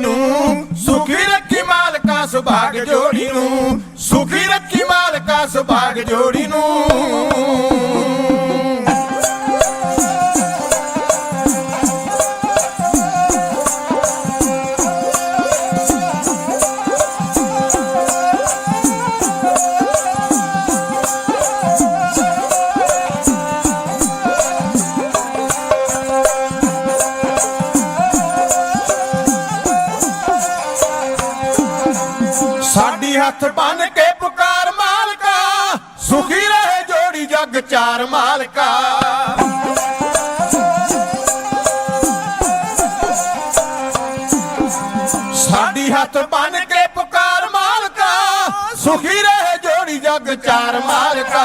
ਨੂੰ। ਸੁਖੀ ਰੱਖੀ ਮਾਲਕਾ ਸੁਭਾਗ ਜੋੜੀ ਨੂੰ। ਸੁਖੀ ਰੱਖੀ ਮਾਲਕਾ ਸੁਭਾਗ ਜੋੜੀ ਨੂੰ। ਸਾਡੀ ਹੱਥ ਬੰਨ ਕੇ ਪੁਕਾਰ ਮਾਲਕਾ, ਸੁਖੀ ਰਹੇ ਜੋੜੀ ਜਗ ਚਾਰ ਮਾਲਕਾ। ਸਾਡੀ ਹੱਥ ਬੰਨ ਕੇ ਪੁਕਾਰ ਮਾਲਕਾ, ਸੁਖੀ ਰਹੇ ਜੋੜੀ ਜਗ ਚਾਰ ਮਾਲਕਾ।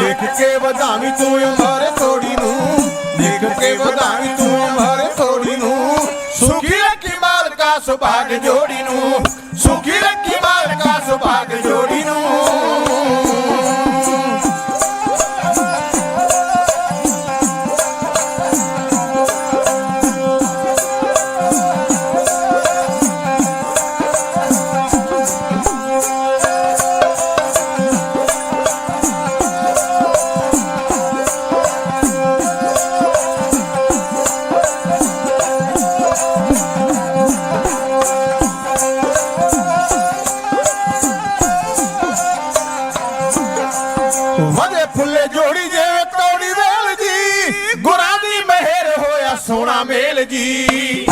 ਲਿਖ ਕੇ ਵਧਾਵੀ ਤੂੰ ਉਮਰ ਥੋੜੀ ਨੂੰ, ਲਿਖ ਕੇ ਵਧਾਵੀ ਤੂੰ ਉਮਰ ਥੋੜੀ ਨੂੰ, ਸੁਖੀ ਰੱਖੀ ਮਾਲਕਾ ਸੁਭਾਗ ਜੋੜੀ ਨੂੰ। ਵਧੇ ਫੁੱਲੇ ਜੋੜੀ ਜਿਵੇਂ ਤੌੜੀ ਵੇਲ ਜੀ। ਗੁਰਾਂ ਦੀ ਮਿਹਰ ਹੋਇਆ ਸੋਹਣਾ ਮੇਲ ਜੀ।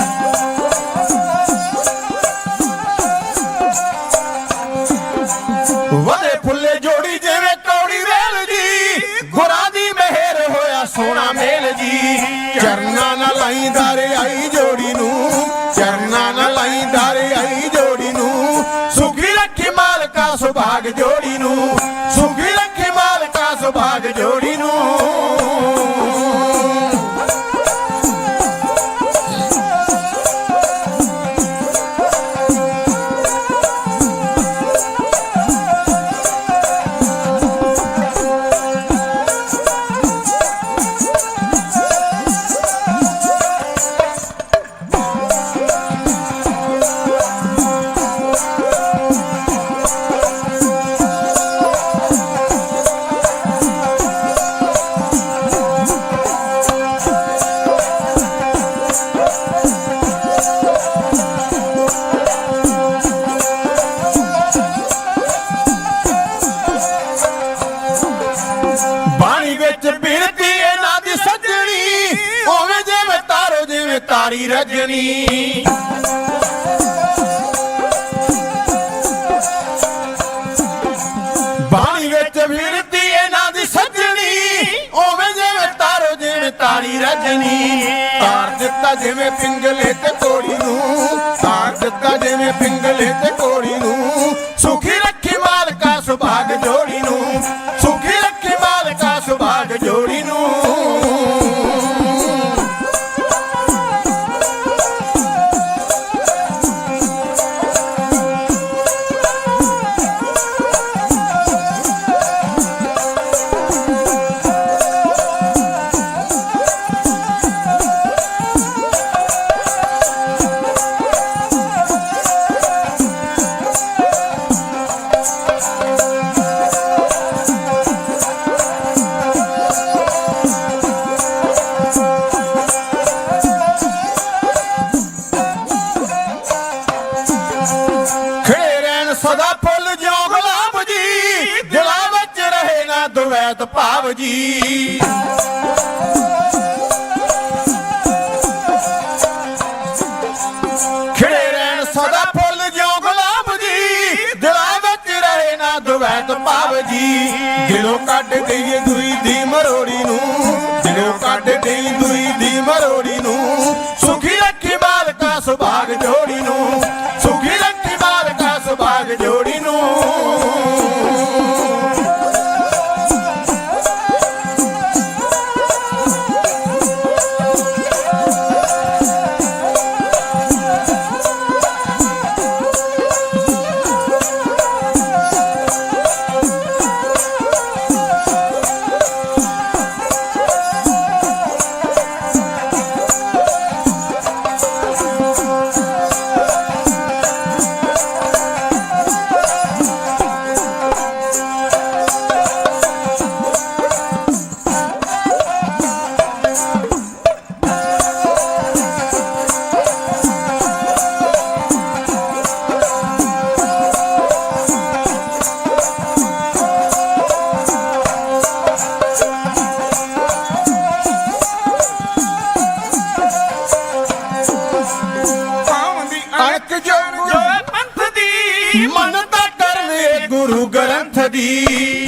ਵਿੱਚ ਬਿਰਤੀ ਇਹਨਾਂ ਦੀ ਸੱਜਣੀ ਓਵੇਂ ਜਿਵੇਂ ਤਾਰੋ, ਜਿਵੇਂ ਤਾਰੀ ਰਜਣੀ। ਬਾਣੀ ਵਿੱਚ ਬਿਰਤੀ ਇਹਨਾਂ ਦੀ ਸੱਜਣੀ ਓਵੇਂ ਜਿਵੇਂ ਤਾਰੋ, ਜਿਵੇਂ ਤਾਰੀ ਰਜਨੀ ਤਾਰ ਦਿੱਤਾ ਜਿਵੇਂ ਪਿੰਗਲੇ ਤੇ ਤੋੜੀ ਨੂੰ ਦੁਵੈਤ ਭਾਵ ਜੀ। ਖਿੜੇ ਰਹਿਣ ਸਦਾ ਫੁੱਲ ਜਿਉ ਗੁਲਾਬ ਜੀ। ਦਿਲਾਂ ਵਿੱਚ ਰਹੇ ਨਾ ਦੁਵੈਤ ਭਾਵ ਜੀ। ਦਿਲੋਂ ਕੱਢ ਦਈਏ ਦੂਈ ਦੀ ਪੰਥ ਦੀ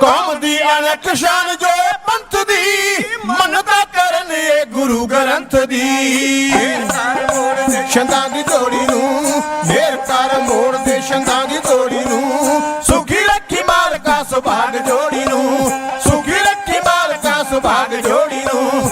ਕੌਮ ਦੀ ਅਣਖ ਸ਼ਾਨ ਜੋ ਪੰਥ ਦੀ ਮੰਨਤਾ ਕਰਨ ਇਹ ਗੁਰੂ ਗ੍ਰੰਥ ਦੀ ਸ਼ੰਦਾਂ ਦੀ ਤੋੜੀ ਨੂੰ ਮੇਰ ਕਰ ਮੋੜ ਦੇ ਸ਼ੰਦਾਂ ਦੀ ਤੋੜੀ ਨੂੰ ਸੁਖੀ ਰੱਖੀ ਮਾਲਕਾ ਸੁਭਾਗ ਜੋੜੀ ਨੂੰ ਸੁਖੀ ਰੱਖੀ ਮਾਲਕਾ ਸੁਭਾਗ ਜੋੜੀ ਨੂੰ